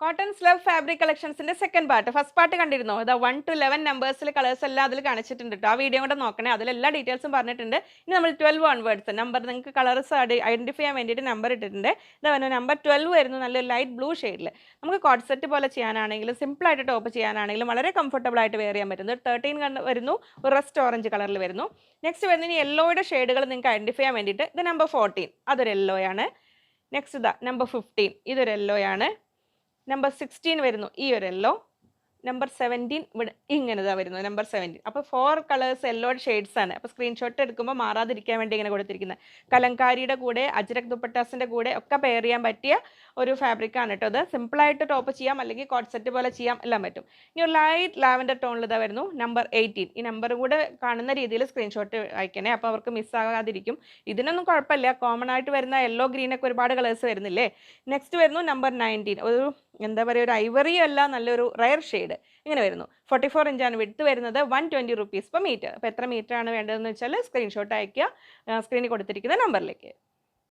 Cotton slub fabric കളക്ഷൻസിന്റെ second part first part കണ്ടിരുന്നോ? ഇതാ വൺ ടു ലെവൻ നമ്പേഴ്സിൽ കളേഴ്സ് എല്ലാം അതിൽ കാണിച്ചിട്ടുണ്ട് കേട്ടോ ആ വീഡിയോ കൂടെ നോക്കണേ. അതിൽ എല്ലാ ഡീറ്റെയിൽസും പറഞ്ഞിട്ടുണ്ട്. ഇനി നമ്മൾ ട്വൽവ് ഓൺവേർഡ്സ് നമ്പർ നിങ്ങൾക്ക് കളേഴ്സ് ഐഡന്റിഫൈ ചെയ്യാൻ വേണ്ടിയിട്ട് നമ്പർ ഇട്ടിട്ടുണ്ട്. ഇതാ നമ്പർ ട്വൽവ് വരുന്നു. നല്ല ലൈറ്റ് ബ്ലൂ ഷെയ്ഡിൽ നമുക്ക് കോഡ് സെറ്റ് പോലെ ചെയ്യാനാണെങ്കിലും സിമ്പിൾ ആയിട്ട് ടോപ്പ് ചെയ്യാനാണെങ്കിലും വളരെ കംഫർട്ടബിൾ ആയിട്ട് വെയർ ചെയ്യാൻ പറ്റുന്നത് തേർട്ടീൻ കണ്ട് വരുന്നു. ഒരു റെസ്റ്റ് ഓറഞ്ച് കളറിൽ വരുന്നു. നെക്സ്റ്റ് വരുന്ന ഇനി യെല്ലോയുടെ ഷെയ്ഡുകൾ നിങ്ങൾക്ക് ഐഡന്റിഫൈ ചെയ്യാൻ വേണ്ടിയിട്ട് ഇത് നമ്പർ ഫോർട്ടീൻ അതൊരു യെല്ലോ ആണ് നെക്സ്റ്റ് ഇതാ നമ്പർ ഫിഫ്റ്റീൻ ഇതൊരു യെല്ലോ ആണ് നമ്പർ സിക്സ്റ്റീൻ വരുന്നു. ഈ ഒരു യെല്ലോ നമ്പർ സെവന്റീൻ ഇവിടെ ഇങ്ങനെ വരുന്നത്. വരുന്നു നമ്പർ സെവന്റീൻ അപ്പോൾ ഫോർ കളേഴ്സ് എല്ലോ ഷെയ്ഡ്സ് ആണ്. അപ്പോൾ സ്ക്രീൻഷോട്ട് എടുക്കുമ്പോൾ മാറാതിരിക്കാൻ വേണ്ടി ഇങ്ങനെ കൊടുത്തിരിക്കുന്നത് കലങ്കാരിയുടെ കൂടെ അജ്രക് ദുപ്പട്ടാസിന്റെ കൂടെ ഒക്കെ പെയർ ചെയ്യാൻ പറ്റിയ ഒരു ഫാബ്രിക്കാണ് കേട്ടോ അത് സിമ്പിളായിട്ട് ടോപ്പ് ചെയ്യാം അല്ലെങ്കിൽ കോട്ട് സെറ്റ് പോലെ ചെയ്യാം എല്ലാം പറ്റും. ഇനി ഒരു ലൈറ്റ് ലാവൻഡർ ടോണിൽ വരുന്നു. നമ്പർ എയ്റ്റീൻ ഈ നമ്പർ കൂടെ കാണുന്ന രീതിയിൽ സ്ക്രീൻഷോട്ട് അയക്കണേ. അപ്പോൾ അവർക്ക് മിസ്സാകാതിരിക്കും ഇതിനൊന്നും കുഴപ്പമില്ല. കോമൺ ആയിട്ട് വരുന്ന യെല്ലോ ഗ്രീൻ ഒക്കെ ഒരുപാട് കളേഴ്സ് വരുന്നില്ലേ? നെക്സ്റ്റ് വരുന്നു നമ്പർ നയന്റീൻ ഒരു എന്താ പറയുക ഒരു ഐവറി അല്ല നല്ലൊരു റയർ ഷെയ്ഡ് ഇങ്ങനെ വരുന്നു. ഫോർട്ടി ഫോർ ഇഞ്ചാണ് വിടുത്ത് വരുന്നത്. One twenty rupees per metre അപ്പോൾ എത്ര മീറ്റർ ആണ് വേണ്ടതെന്ന് വെച്ചാൽ സ്ക്രീൻഷോട്ട് അയക്കുക സ്ക്രീനിൽ കൊടുത്തിരിക്കുന്ന നമ്പറിലേക്ക്